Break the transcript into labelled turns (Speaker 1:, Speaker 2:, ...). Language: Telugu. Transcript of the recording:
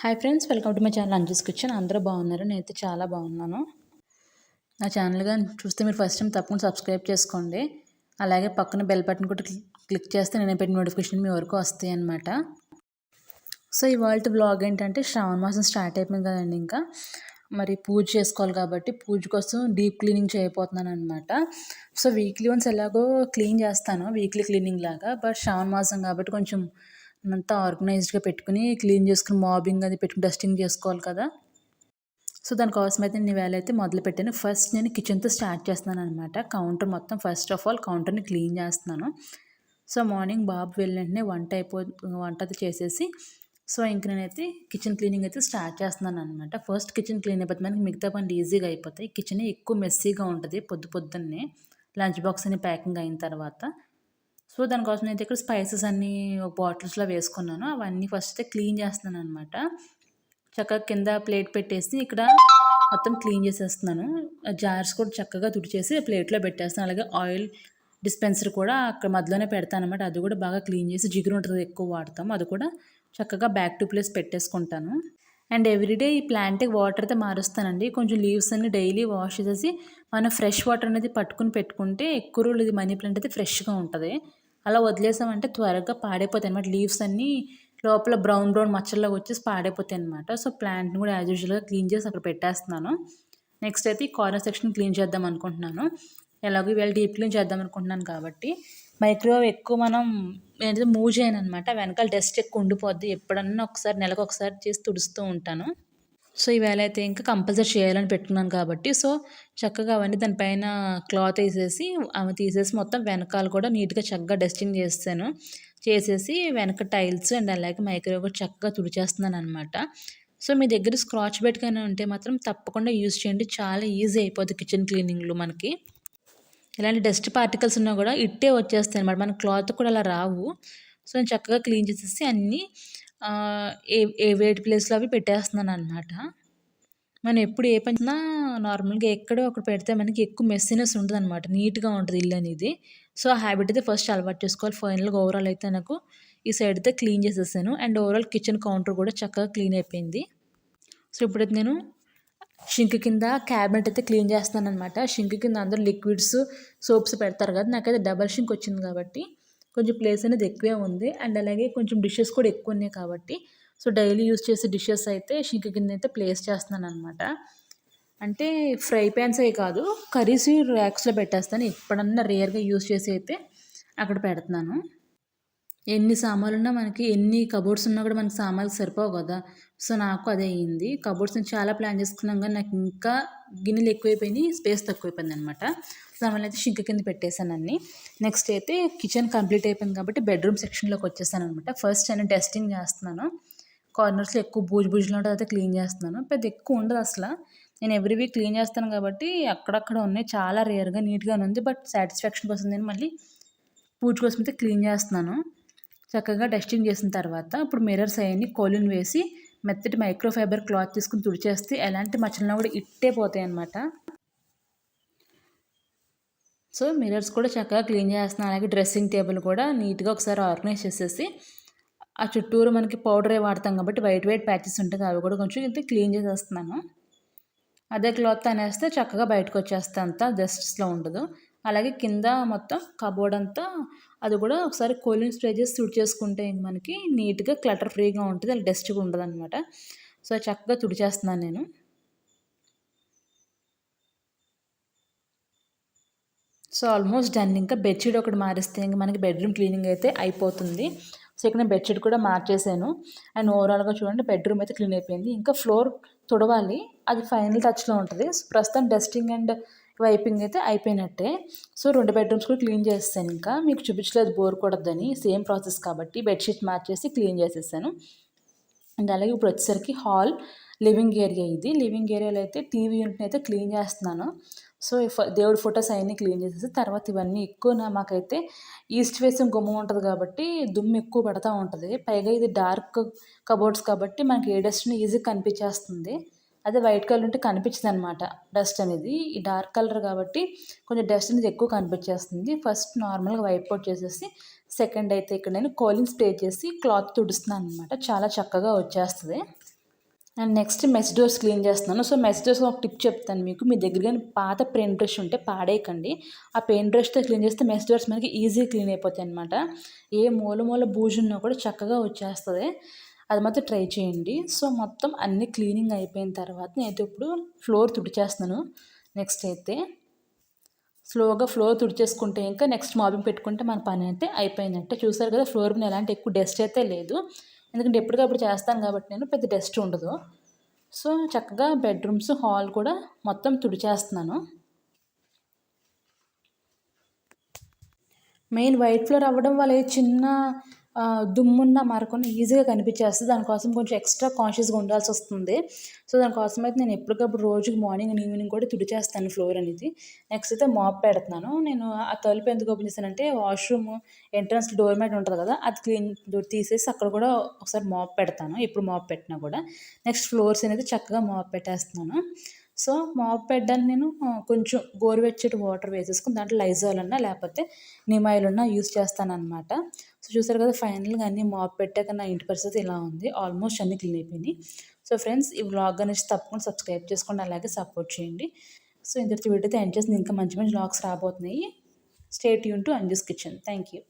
Speaker 1: Hi friends welcome to my channel Anju's kitchen అందరూ బాగున్నారు. నేనైతే చాలా బాగున్నాను. నా ఛానల్గా చూస్తే మీరు ఫస్ట్ టైం తప్పకుండా సబ్స్క్రైబ్ చేసుకోండి. అలాగే పక్కన బెల్ బటన్ కూడా క్లిక్ చేస్తే నేను పెట్టిన నోటిఫికేషన్ మీ వరకు వస్తాయి అనమాట సో ఇవాళ బ్లాగ్ ఏంటంటే శ్రావణ మాసం స్టార్ట్ అయిపోయింది కదండి ఇంకా. మరి పూజ చేసుకోవాలి కాబట్టి పూజ కోసం డీప్ క్లీనింగ్ చేయబోతున్నాను అనమాట సో వీక్లీ వన్స్ ఎలాగో క్లీన్ చేస్తాను. వీక్లీ క్లీనింగ్ లాగా. బట్ శ్రావణ మాసం కాబట్టి కొంచెం అంతా ఆర్గనైజ్డ్గా పెట్టుకుని క్లీన్ చేసుకుని మాబింగ్ అది పెట్టుకుని డస్టింగ్ చేసుకోవాలి కదా. సో దానికోసం అయితే నేను వేళ అయితే మొదలు పెట్టాను. ఫస్ట్ నేను కిచెన్తో స్టార్ట్ చేస్తున్నాను అనమాట కౌంటర్ మొత్తం ఫస్ట్ ఆఫ్ ఆల్ కౌంటర్ని క్లీన్ చేస్తున్నాను. సో మార్నింగ్ బాబు వెళ్ళిన వంట అయిపో వంట అది చేసేసి సో ఇంక నేనైతే కిచెన్ క్లీనింగ్ అయితే స్టార్ట్ చేస్తున్నాను అనమాట ఫస్ట్ కిచెన్ క్లీన్ అయిపోతే మనకి మిగతా పనులు ఈజీగా అయిపోతాయి. కిచెన్ ఎక్కువ మెస్సీగా ఉంటుంది పొద్దు పొద్దున్నే. లంచ్ బాక్స్ అని ప్యాకింగ్ అయిన తర్వాత. సో దానికోసం నేను ఇక్కడ స్పైసెస్ అన్నీ ఒక బాటిల్స్లో వేసుకున్నాను. అవన్నీ ఫస్ట్ క్లీన్ చేస్తున్నాను అనమాట చక్కగా కింద ప్లేట్ పెట్టేసి ఇక్కడ మొత్తం క్లీన్ చేసేస్తున్నాను. జార్స్ కూడా చక్కగా తుడిచేసి ప్లేట్లో పెట్టేస్తాను. అలాగే ఆయిల్ డిస్పెన్సర్ కూడా అక్కడ మధ్యలోనే పెడతాను అనమాట అది కూడా బాగా క్లీన్ చేసి జిగురు ఉంటుంది ఎక్కువ వాడతాం. అది కూడా చక్కగా బ్యాక్ టు ప్లేస్ పెట్టేసుకుంటాను. అండ్ ఎవ్రీడే ఈ ప్లాంట్కి వాటర్ అయితే మారుస్తానండి. కొంచెం లీవ్స్ అన్ని డైలీ వాష్ చేసేసి మనం ఫ్రెష్ వాటర్ అనేది పట్టుకుని పెట్టుకుంటే ఎక్కువ రోజులు ఇది మనీ ప్లాంట్ అయితే ఫ్రెష్గా ఉంటుంది. అలా వదిలేసామంటే త్వరగా పాడైపోతాయి అనమాట లీవ్స్ అన్నీ లోపల బ్రౌన్ బ్రౌన్ మచ్చల్లోకి వచ్చేసి పాడైపోతాయి అనమాట సో ప్లాంట్ని కూడా యాజ్ యూజువల్గా క్లీన్ చేసి అక్కడ పెట్టేస్తున్నాను. నెక్స్ట్ అయితే ఈ కార్నర్ సెక్షన్ క్లీన్ చేద్దాం అనుకుంటున్నాను. ఎలాగో ఇవాళ డీప్ క్లీన్ చేద్దాం అనుకుంటున్నాను కాబట్టి. మైక్రోవేవ్ ఎక్కువ మనం ఏంటంటే మూవ్ చేయను అనమాట వెనకాల డస్ట్ ఎక్కువ ఉండిపోద్ది. ఎప్పుడన్నా ఒకసారి నెలకు ఒకసారి చేసి తుడుస్తూ ఉంటాను. సో ఈవేళ అయితే ఇంకా కంపల్సరీ చేయాలని పెట్టుకున్నాను కాబట్టి సో చక్కగా అవన్నీ దానిపైన క్లాత్ వేసేసి అవి తీసేసి మొత్తం వెనకాల కూడా నీట్గా చక్కగా డస్టింగ్ చేస్తాను. చేసేసి వెనక టైల్స్ అండ్ అలాగే మైక్రోవేవ్ కూడా చక్కగా తుడిచేస్తున్నాను అనమాట సో మీ దగ్గర స్క్రాచ్ బెడ్ కానీ ఉంటే మాత్రం తప్పకుండా యూజ్ చేయండి. చాలా ఈజీ అయిపోద్ది కిచెన్ క్లీనింగ్లో మనకి. ఇలాంటి డస్ట్ పార్టికల్స్ ఉన్నా కూడా ఇట్టే వచ్చేస్తాయి అనమాట మన క్లాత్ కూడా అలా రావు. సో నేను చక్కగా క్లీన్ చేసేసి అన్నీ ఏ ఏ వేటి ప్లేస్లో అవి పెట్టేస్తున్నాను అనమాట మనం ఎప్పుడు ఏ పని నార్మల్గా ఎక్కడో ఒకటి పెడితే మనకి ఎక్కువ మెస్సీనెస్ ఉంటుంది అనమాట నీట్గా ఉంటుంది ఇల్లు అనేది. సో ఆ హ్యాబిట్ అయితే ఫస్ట్ అలవాటు చేసుకోవాలి. ఫైనల్గా ఓవరాల్ అయితే నాకు ఈ సైడ్ అయితే క్లీన్ చేసేసాను. అండ్ ఓవరాల్ కిచెన్ కౌంటర్ కూడా చక్కగా క్లీన్ అయిపోయింది. సో ఇప్పుడైతే నేను షింక్ కింద క్యాబినెట్ అయితే క్లీన్ చేస్తాను అనమాట షింక్ కింద అందరూ లిక్విడ్స్ సోప్స్ పెడతారు కదా నాకైతే డబల్ షింక్ వచ్చింది కాబట్టి కొంచెం ప్లేస్ అనేది ఎక్కువే ఉంది. అండ్ అలాగే కొంచెం డిషెస్ కూడా ఎక్కువ ఉన్నాయి కాబట్టి సో డైలీ యూస్ చేసే డిషెస్ అయితే షింక కింద అయితే ప్లేస్ చేస్తున్నాను అనమాట అంటే ఫ్రై ప్యాన్సే కాదు కర్రీస్ ర్యాక్స్లో పెట్టేస్తాను. ఎప్పుడన్నా రేర్గా యూస్ చేసి అయితే అక్కడ పెడుతున్నాను. ఎన్ని సామాన్లు ఉన్నా మనకి ఎన్ని కబోర్డ్స్ ఉన్నా కూడా మనకి సామాన్లు సరిపోవు కదా. సో నాకు అదే అయ్యింది కబోర్డ్స్ చాలా ప్లాన్ చేసుకున్నాం కానీ నాకు ఇంకా గిన్నెలు ఎక్కువైపోయినాయి స్పేస్ తక్కువైపోయింది అనమాట దానివల్ల అయితే షింక్ కింద పెట్టేశాను అన్ని. నెక్స్ట్ అయితే కిచెన్ కంప్లీట్ అయిపోయింది కాబట్టి బెడ్రూమ్ సెక్షన్లోకి వచ్చేసాను అనమాట ఫస్ట్ నేను టెస్టింగ్ చేస్తున్నాను. కార్నర్స్లో ఎక్కువ బూజు బూజులు ఉంటుంది అయితే క్లీన్ చేస్తున్నాను. పెద్ద ఎక్కువ ఉండదు అసలు. నేను ఎవ్రీ వీక్ క్లీన్ చేస్తాను కాబట్టి అక్కడక్కడ ఉన్నాయి. చాలా రేర్గా నీట్గానే ఉంది. బట్ సాటిస్ఫాక్షన్ కోసం నేను మళ్ళీ పూజ కోసం అయితే క్లీన్ చేస్తున్నాను. చక్కగా డస్టింగ్ చేసిన తర్వాత ఇప్పుడు మిర్రర్స్ అవన్నీ కోలిన్ వేసి మెత్తటి మైక్రోఫైబర్ క్లాత్ తీసుకుని తుడిచేస్తే ఎలాంటి మచ్చలన్నా కూడా ఇట్టే పోతాయి అన్నమాట సో మిర్రర్స్ కూడా చక్కగా క్లీన్ చేస్తున్నాను అలాగే డ్రెస్సింగ్ టేబుల్ కూడా నీట్గా ఒకసారి ఆర్గనైజ్ చేసేసి ఆ చుట్టూరు మనకి పౌడరే వాడతాం కాబట్టి వైట్ వైట్ ప్యాచెస్ ఉంటాయి అవి కూడా కొంచెం ఇంత క్లీన్ చేసేస్తున్నాను. అదే క్లాత్ అనేస్తే చక్కగా బయటకు వచ్చేస్తే అంతా డస్ట్స్లో ఉండదు. అలాగే కింద మొత్తం కబోర్డ్ అంతా అది కూడా ఒకసారి కోలిన్ స్ప్రే చేసి తుడి చేసుకుంటే మనకి నీట్గా క్లటర్ ఫ్రీగా ఉంటుంది. అది డస్ట్గా ఉండదు అనమాట సో చక్కగా తుడిచేస్తున్నాను నేను. So almost done. ఇంకా బెడ్షీట్ ఒకటి మారిస్తే ఇంకా మనకి బెడ్రూమ్ క్లీనింగ్ అయితే అయిపోతుంది. సో ఇక్కడ నేను బెడ్షీట్ కూడా మార్చేసాను. అండ్ ఓవరాల్గా చూడండి బెడ్రూమ్ అయితే క్లీన్ అయిపోయింది. ఇంకా ఫ్లోర్ తుడవాలి. అది ఫైనల్ టచ్లో ఉంటుంది. ప్రస్తుతం డస్టింగ్ అండ్ వైపింగ్ అయితే అయిపోయినట్టే. సో రెండు బెడ్రూమ్స్ కూడా క్లీన్ చేస్తాను ఇంకా. మీకు చూపించలేదు బోర్ కొడద్దని. సేమ్ ప్రాసెస్ కాబట్టి బెడ్షీట్ మార్చేసి క్లీన్ చేసేసాను. అండ్ అలాగే ఇప్పుడు వచ్చేసరికి హాల్ లివింగ్ ఏరియా ఇది. లివింగ్ ఏరియాలో అయితే టీవీ యూనిట్ని అయితే క్లీన్ చేస్తున్నాను. సో దేవుడి ఫొటోస్ అవన్నీ క్లీన్ చేసేసి తర్వాత ఇవన్నీ ఎక్కువ నా మాకైతే ఈస్ట్ ఫేసింగ్ గుమ్మం ఉంటుంది కాబట్టి దుమ్ము ఎక్కువ పడతా ఉంటుంది. పైగా ఇది డార్క్ కబోర్డ్స్ కాబట్టి మనకి ఏ డస్ట్ని ఈజీగా కనిపించేస్తుంది. అదే వైట్ కలర్ ఉంటే కనిపించదు అనమాట డస్ట్ అనేది. ఈ డార్క్ కలర్ కాబట్టి కొంచెం డస్ట్ అనేది ఎక్కువ కనిపించేస్తుంది. ఫస్ట్ నార్మల్గా వైప్ అవుట్ చేసేసి సెకండ్ అయితే ఇక్కడ నేను కోలింగ్ స్ప్రే చేసి క్లాత్ తుడుస్తున్నాను అనమాట చాలా చక్కగా వచ్చేస్తుంది. And next mesh doors clean చేస్తున్నాను. సో మెస్ డోర్స్ ఒక టిప్ చెప్తాను మీకు. మీ దగ్గర కానీ పాత పెయింట్ బ్రష్ ఉంటే పాడేయకండి. ఆ పెయింట్ బ్రష్తో క్లీన్ చేస్తే మెస్ డోర్స్ మనకి ఈజీ క్లీన్ అయిపోతాయి అనమాట ఏ మూల మూల బూజున్నా కూడా చక్కగా వచ్చేస్తుంది. అది మాత్రం ట్రై చేయండి. సో మొత్తం అన్ని క్లీనింగ్ అయిపోయిన తర్వాత నేనైతే ఇప్పుడు ఫ్లోర్ తుడిచేస్తున్నాను. నెక్స్ట్ అయితే స్లోగా ఫ్లోర్ తుడిచేసుకుంటే ఇంకా నెక్స్ట్ మాపింగ్ పెట్టుకుంటే మన పని అయితే అయిపోయిందంటే చూసారు కదా ఫ్లోర్ మీద ఎలాంటి ఎక్కువ డస్ట్ అయితే లేదు. ఎందుకంటే ఎప్పటికప్పుడు చేస్తాను కాబట్టి నేను పెద్ద డస్ట్ ఉండదు. సో చక్కగా బెడ్రూమ్స్ హాల్ కూడా మొత్తం తుడిచేస్తున్నాను. మెయిన్ వైట్ ఫ్లోర్ అవ్వడం వల్ల ఏ చిన్న దుమ్మున్న మరకున్న ఈజీగా కనిపించేస్తుంది. దానికోసం కొంచెం ఎక్స్ట్రా కాన్షియస్గా ఉండాల్సి వస్తుంది. సో దానికోసం అయితే నేను ఎప్పటికప్పుడు రోజుకి మార్నింగ్ అండ్ ఈవినింగ్ కూడా తుడిచేస్తాను ఫ్లోర్ అనేది. నెక్స్ట్ అయితే మాప్ పెడుతున్నాను. నేను ఆ తలుపు ఎందుకు ఓపెన్ చేశానంటే వాష్రూమ్ ఎంట్రన్స్ డోర్ మ్యాట్ ఉంటుంది కదా అది క్లీన్ తీసేసి అక్కడ కూడా ఒకసారి మాప్ పెడతాను. ఎప్పుడు మాప్ పెట్టినా కూడా. నెక్స్ట్ ఫ్లోర్స్ అనేది చక్కగా మాప్ పెట్టేస్తున్నాను. సో మాప్ పెట్టడానికి నేను కొంచెం గోరువెచ్చటి వాటర్ వేసేసుకుని దాంట్లో లైజాల్ అన్నా లేకపోతే నిమాయిల్ ఉన్నా యూస్ చేస్తాను అనమాట సో చూసారు కదా ఫైనల్గా అన్ని మాప్ పెట్టాక నా ఇంటి పరిస్థితి ఇలా ఉంది. ఆల్మోస్ట్ అన్ని క్లీన్ అయిపోయినాయి. సో ఫ్రెండ్స్ ఈ వ్లాగ్ అనేసి తప్పకుండా సబ్స్క్రైబ్ చేసుకోండి అలాగే సపోర్ట్ చేయండి. సో ఇంతటి వీడియోతో ఎండ్ చేసింది ఇంకా మంచి మంచి వ్లాగ్స్ రాబోతున్నాయి. Stay Yoon to Anju's kitchen. Thank you.